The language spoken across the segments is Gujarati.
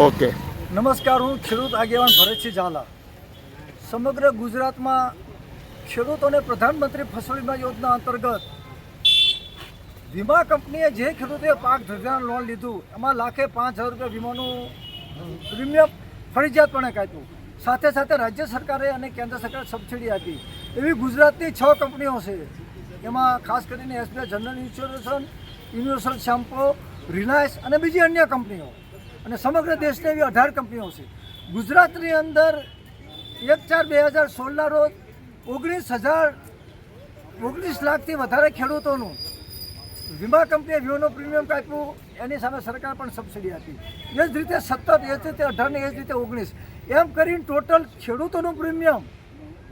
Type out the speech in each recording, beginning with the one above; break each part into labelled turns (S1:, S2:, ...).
S1: ઓકે.
S2: નમસ્કાર, હું ખેડૂત આગેવાન ભરતસિંહ ઝાલા. સમગ્ર ગુજરાતમાં ખેડૂતોને પ્રધાનમંત્રી ફસલ વીમા યોજના અંતર્ગત વીમા કંપનીએ જે ખેડૂતોએ પાક ધરધાન લોન લીધું, એમાં લાખે પાંચ હજાર રૂપિયા વીમાનું પ્રીમિયમ ફરજિયાતપણે કાપ્યું. સાથે સાથે રાજ્ય સરકારે અને કેન્દ્ર સરકારે સબસિડી આપી. એવી ગુજરાતની છ કંપનીઓ છે. એમાં ખાસ કરીને SBI general insurance, Universal Sompo, Reliance અને બીજી અન્ય કંપનીઓ. અને સમગ્ર દેશની એવી અઢાર કંપનીઓ છે. ગુજરાતની અંદર એક ચાર બે હજાર સોળના રોજ ઓગણીસ હજાર ઓગણીસ લાખથી વધારે ખેડૂતોનું વીમા કંપનીએ વીમાનું પ્રીમિયમ કાપ્યું, એની સામે સરકાર પણ સબસિડી આપી. એ જ રીતે સત્તર એ જ રીતે અઢાર ને એ જ રીતે ઓગણીસ. એમ કરીને ટોટલ ખેડૂતોનું પ્રીમિયમ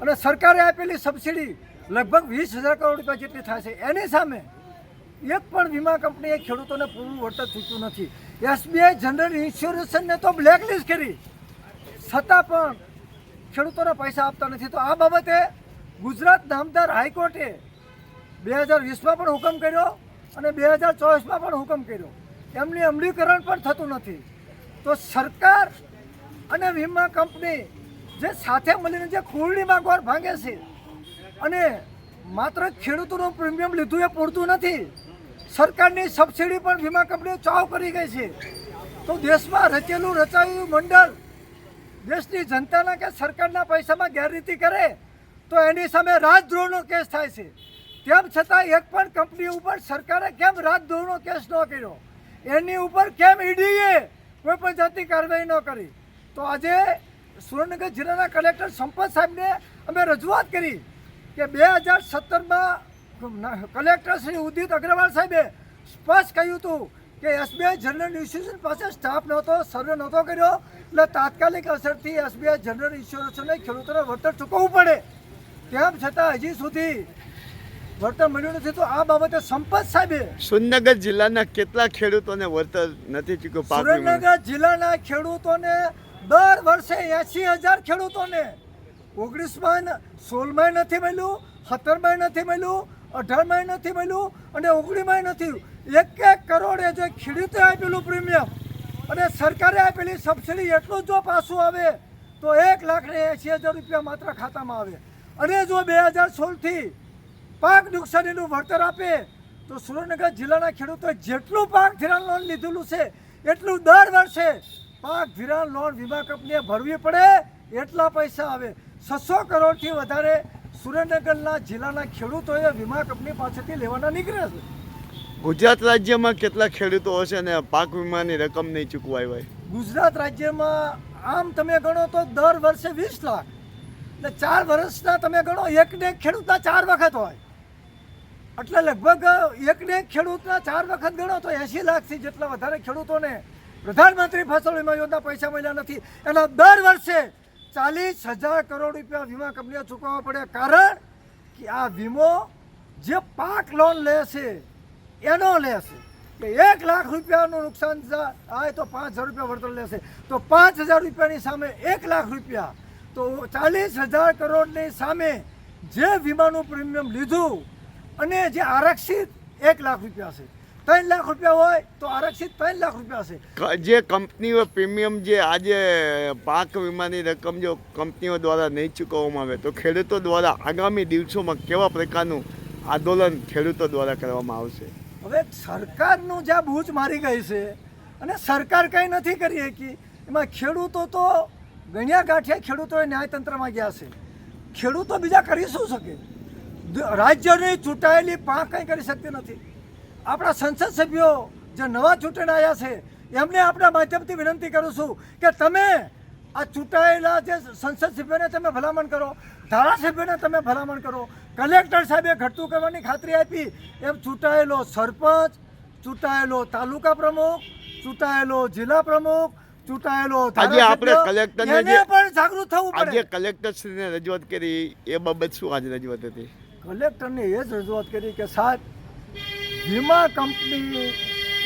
S2: અને સરકારે આપેલી સબસિડી લગભગ વીસ હજાર કરોડ રૂપિયા જેટલી થાય છે. એની સામે એક પણ વીમા કંપનીએ ખેડૂતોને પૂરું વળતર ચૂક્યું નથી. એસબીઆઈ જનરલ ઇન્સ્યોરન્સને તો બ્લેકલિસ્ટ કરી. છતાં પણ ખેડૂતોને પૈસા આપતા નથી. તો આ બાબતે ગુજરાત નામદાર હાઈકોર્ટે બે હજાર વીસમાં પણ હુકમ કર્યો અને બે હજાર ચોવીસમાં પણ હુકમ કર્યો. એમની અમલીકરણ પણ થતું નથી. તો સરકાર અને વીમા કંપની જે સાથે મળીને જે કુરડીમાં ગોળ ભાંગે છે અને માત્ર ખેડૂતોનું પ્રીમિયમ લીધું એ પૂરતું નથી. સરકારની સબસિડી પણ વીમા કંપનીઓ ચાવ કરી ગઈ છે. તો દેશમાં રચેલું રચાયું મંડળ દેશની જનતાના કે સરકારના પૈસામાં ગેરરીતિ કરે, તો એની સામે રાજદ્રોહનો કેસ થાય છે. તેમ છતાં એક પણ કંપની ઉપર સરકારે કેમ રાજદ્રોહનો કેસ ન કર્યો? એની ઉપર કેમ ઈડીએ કોઈ પણ જાતની કાર્યવાહી ન કરી? તો આજે સુરેન્દ્રનગર જિલ્લાના કલેક્ટર સંપત સાહેબને અમે રજૂઆત કરી કે બે હજાર સત્તરમાં કલેક્ટર શ્રી ઉદિત અગ્રવાલ સાહેબે સ્પષ્ટ કહ્યું હતું કે એસબીઆઈ જનરલ ઇન્સ્યોરન્સ પાસે સ્ટાફ નહોતો સર્વે નહોતો કર્યો એટલે તાત્કાલિક અસરથી એસબીઆઈ જનરલ ઇન્સ્યોરન્સને ખેડૂતોને વળતર ચૂકવવું પડે. તેમ છતાં હજી સુધી વળતર મળ્યું નથી. તો આ બાબતે સંપત સાહેબે
S1: સુરેન્દ્રનગર જિલ્લાના કેટલા ખેડૂતોને વળતર નથી ચૂક્યું?
S2: સુરેન્દ્રનગર જિલ્લાના ખેડૂતોને દર વર્ષે એસી હજાર ખેડૂતોને ઓગણીસમાં સોળમાં નથી મળ્યું સત્તરમાં નથી મળ્યું અઢારમાં નથી મળ્યું અને ઓગણીમાં નથી એક એક કરોડે જે ખેડૂતે આપેલું પ્રીમિયમ અને સરકારે આપેલી સબસિડી એટલું જો પાછું આવે, તો એક લાખ ને એંસી હજાર રૂપિયા માત્ર ખાતામાં આવે. અને જો બે હજાર સોળથી પાક નુકસાનીનું વળતર આપે, તો સુરેન્દ્રનગર જિલ્લાના ખેડૂતોએ જેટલું પાક ધિરાણ લોન લીધેલું છે, એટલું દર વર્ષે પાક ધિરાણ લોન વીમા કંપનીએ ભરવી પડે, એટલા પૈસા આવે. છસો કરોડથી વધારે સુરેન્દ્રનગરના જિલ્લાના ખેડૂતોએ વીમા કંપની પાસેથી લેવાના નીકળે છે.
S1: ગુજરાત રાજ્યમાં કેટલા ખેડૂતો હશે અને પાક વીમાની રકમ નહીં ચૂકવાય હોય?
S2: ગુજરાત રાજ્યમાં આમ તમે ગણો તો દર વર્ષે વીસ લાખ. એટલે ચાર વર્ષના તમે ગણો એક ખેડૂતના ચાર વખત હોય. એટલે લગભગ એક ખેડૂતના ચાર વખત ગણો તો એંશી લાખથી જેટલા વધારે ખેડૂતોને પ્રધાનમંત્રી ફસલ વીમા યોજના પૈસા મળ્યા નથી. એના દર વર્ષે ચાલીસ હજાર કરોડ રૂપિયા વીમા કંપનીઓ ચૂકવવા પડે. કારણ કે આ વીમો જે પાક લોન લે છે, એનો લેશે કે એક લાખ રૂપિયાનું નુકસાન થાય તો પાંચ હજાર રૂપિયા વળતર લેશે તો પાંચ હજાર રૂપિયાની સામે એક લાખ રૂપિયા. તો ચાલીસ હજાર કરોડની સામે જે વીમાનું પ્રીમિયમ લીધું અને જે આરક્ષિત એક લાખ રૂપિયા છે. ત્રણ લાખ રૂપિયા હોય તો આરક્ષિત ત્રણ લાખ રૂપિયા છે.
S1: જે કંપનીઓ પ્રીમિયમ જે આજે પાક વીમાની રકમ જો કંપનીઓ દ્વારા નહીં ચૂકવવામાં આવે તો ખેડૂતો દ્વારા આગામી દિવસોમાં કેવા પ્રકારનું આંદોલન ખેડૂતો દ્વારા કરવામાં આવશે?
S2: હવે સરકારનું જ્યાં બૂચ મારી ગઈ છે અને સરકાર કંઈ નથી કરી શકી એમાં ખેડૂતો તો ગણ્યા ગાંઠિયા ખેડૂતોએ ન્યાયતંત્રમાં ગયા છે. ખેડૂતો બીજા કરી શું શકે? રાજ્યની ચૂંટાયેલી પાંખ કંઈ કરી શકતી નથી. આપણા સંસદ સભ્યો જે નવા ચૂંટણી આવ્યા છે એમને આપણા માધ્યમથી વિનંતી કરું છું કે તમે આ ચૂંટાયેલા જે સંસદ સભ્યોને તમે ભલામણ કરો ધારાસભ્યોને તમે ભલામણ કરો. કલેક્ટર સાહેબે ઘટતું કરવાની ખાતરી આપી એમ ચૂંટાયેલો સરપંચ ચૂંટાયેલો તાલુકા પ્રમુખ ચૂંટાયેલો જિલ્લા પ્રમુખ ચૂંટાયેલો
S1: આજે આપણે કલેક્ટરને જે-
S2: પણ જાગૃત થવું
S1: આજે
S2: પડે.
S1: કલેક્ટરશ્રીને રજૂઆત કરી એ બાબત શું આજે રજૂઆત હતી?
S2: કલેક્ટરને એ જ રજૂઆત કરી કે સાહેબ વીમા કંપની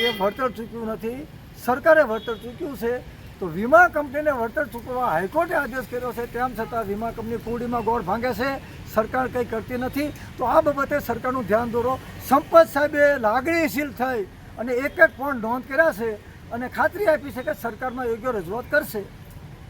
S2: એ વળતર ચૂક્યું નથી, સરકારે વળતર ચૂક્યું છે, તો વીમા કંપનીને વળતર ચૂકવવા હાઈકોર્ટે આદેશ કર્યો છે, તેમ છતાં વીમા કંપની કુડીમાં ગોળ ભાંગે છે, સરકાર કંઈ કરતી નથી. તો આ બાબતે સરકારનું ધ્યાન દોરો. સંપત સાહેબે લાગણીશીલ થઈ અને એક એક ફોન નોંધ કર્યા છે અને ખાતરી આપી છે કે સરકારમાં યોગ્ય રજૂઆત કરશે.